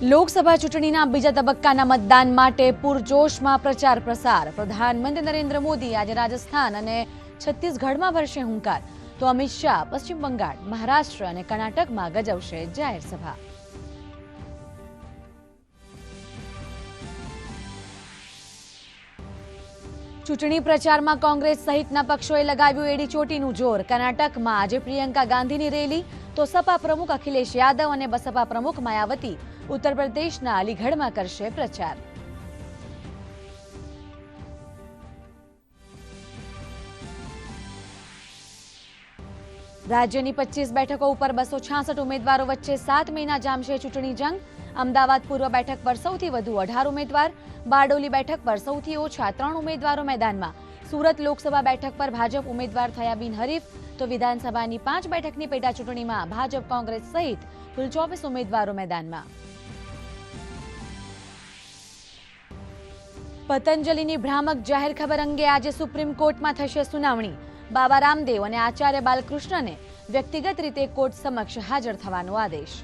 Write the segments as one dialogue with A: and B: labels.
A: લોકસભા ચૂંટણીના બીજા તબક્કાના મતદાન માટે પૂરજોશમાં પ્રચાર પ્રસાર. પ્રધાનમંત્રી નરેન્દ્ર મોદી આજે રાજસ્થાન અને છત્તીસગઢમાં ભરશે હુંકાર. તો અમિત શાહ, પશ્ચિમ બંગાળ, મહારાષ્ટ્ર અને કર્ણાટકમાં ગજવશે જાહેર સભા. ચૂંટણી પ્રચારમાં કોંગ્રેસ સહિતના પક્ષોએ લગાવ્યું એડી ચોટીનું જોર. કર્ણાટકમાં આજે પ્રિયંકા ગાંધીની રેલી. તો સપા પ્રમુખ અખિલેશ યાદવ અને બસપા પ્રમુખ માયાવતી. ઉત્તર પ્રદેશના અલીગઢમાં કરશે પ્રચાર. રાજ્યની પચીસ બેઠકો ઉપર બસો છાસઠ ઉમેદવારો વચ્ચે સાત મહિના જામશે ચૂંટણી જંગ. અમદાવાદ પૂર્વ બેઠક પર સૌથી વધુ અઢાર ઉમેદવાર, બારડોલી બેઠક પર સૌથી ઓછા ત્રણ ઉમેદવારો મેદાનમાં. સુરત લોકસભા બેઠક પર ભાજપ ઉમેદવાર થયા બિનહરીફ તો વિધાનસભાની પાંચ બેઠકની પેટા ચૂંટણીમાં ભાજપ કોંગ્રેસ સહિત કુલ ચોવીસ ઉમેદવારો મેદાનમાં. પતંજલિની ભ્રામક જાહેર ખબર અંગે આજે સુપ્રીમ કોર્ટમાં થશે સુનાવણી. બાબા રામદેવ અને આચાર્ય બાલકૃષ્ણને વ્યક્તિગત રીતે કોર્ટ સમક્ષ હાજર થવાનો આદેશ.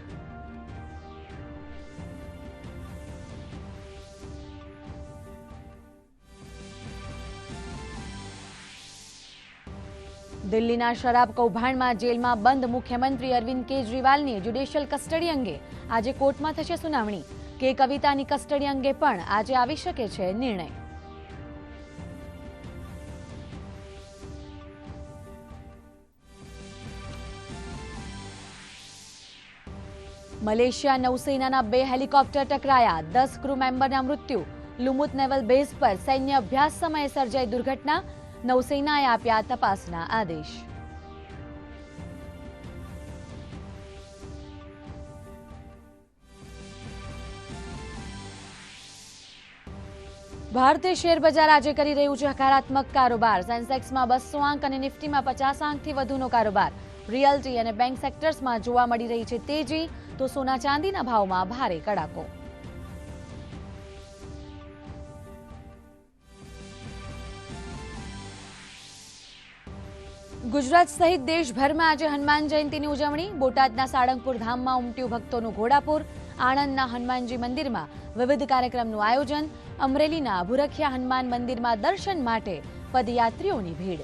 A: દિલ્હીના શરાબ કૌભાંડમાં જેલમાં બંધ મુખ્યમંત્રી અરવિંદ કેજરીવાલની જ્યુડિશિયલ કસ્ટડી અંગે આજે કોર્ટમાં થશે સુનાવણી. કે કવિતાની કસ્ટડી અંગે પણ આજે આવી શકે છે નિર્ણય. મલેશિયા નૌસેનાના બે હેલિકોપ્ટર ટકરાયા. દસ ક્રૂ મેમ્બરના મૃત્યુ. લુમુત નેવલ બેઝ પર સૈન્ય અભ્યાસ સમયે સર્જાઈ દુર્ઘટના. નૌસેનાએ આપ્યા તપાસના આદેશ. ભારતીય શેર બજાર આજે કરી રહ્યું છે હકારાત્મક કારોબાર. સેન્સેક્સમાં બસો આંક અને નિફ્ટીમાં પચાસ આંકથી વધુનો કારોબાર. રિયલ્ટી અને બેંક સેક્ટર્સમાં જોવા મળી રહી છે તેજી, તો સોના ચાંદીના ભાવમાં ભારે કડાકો. ગુજરાત સહિત દેશભરમાં આજે હનુમાન જયંતીની ઉજવણી. બોટાદના સાળંગપુર ધામમાં ઉમટ્યું ભક્તોનું ઘોડાપુર. આણંદના હનુમાનજી મંદિરમાં વિવિધ કાર્યક્રમનું આયોજન. અમરેલીના ભુરખિયા હનુમાન મંદિરમાં દર્શન માટે પદયાત્રીઓની ભીડ.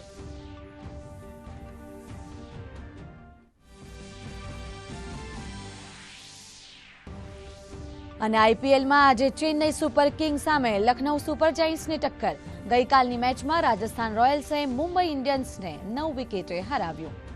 A: અને આઈપીએલમાં આજે ચેન્નઈ સુપર કિંગ સામે લખનૌ સુપર જાયન્ટ્સની ટક્કર. ગઈકાલની મેચમાં રાજસ્થાન રોયલ્સે મુંબઈ ઇન્ડિયન્સને નવ વિકેટે હરાવ્યું.